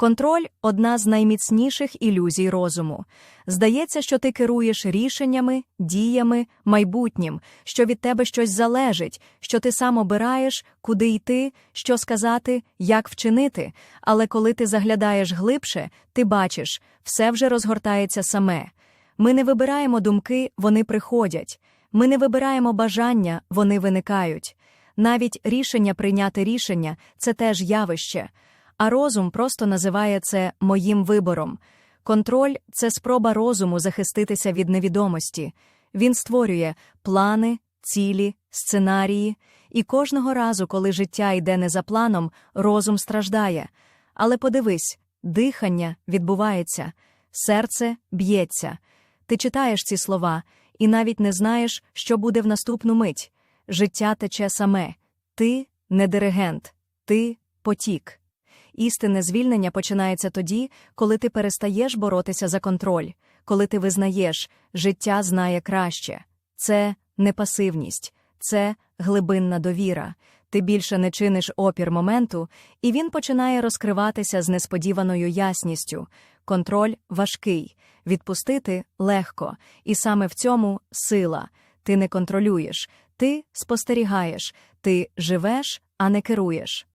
Контроль одна з найміцніших ілюзій розуму. Здається, що ти керуєш рішеннями, діями, майбутнім, що від тебе щось залежить, що ти сам обираєш, куди йти, що сказати, як вчинити. Але коли ти заглядаєш глибше, ти бачиш, все вже розгортається саме. Ми не вибираємо думки, вони приходять. Ми не вибираємо бажання, вони виникають. Навіть рішення прийняти рішення це теж явище. А розум просто називає це моїм вибором. Контроль це спроба розуму захиститися від невідомості. Він створює плани, цілі, сценарії, і кожного разу, коли життя йде не за планом, розум страждає. Але подивись, дихання відбувається, серце б'ється. Ти читаєш ці слова і навіть не знаєш, що буде в наступну мить. Життя тече саме. Ти не диригент, ти потік. Істинне звільнення починається тоді, коли ти перестаєш боротися за контроль, коли ти визнаєш, життя знає краще. Це не пасивність, це глибинна довіра. Ти більше не чиниш опір моменту, і він починає розкриватися з несподіваною ясністю. Контроль важкий, відпустити легко, і саме в цьому сила. Ти не контролюєш, ти спостерігаєш, ти живеш, а не керуєш.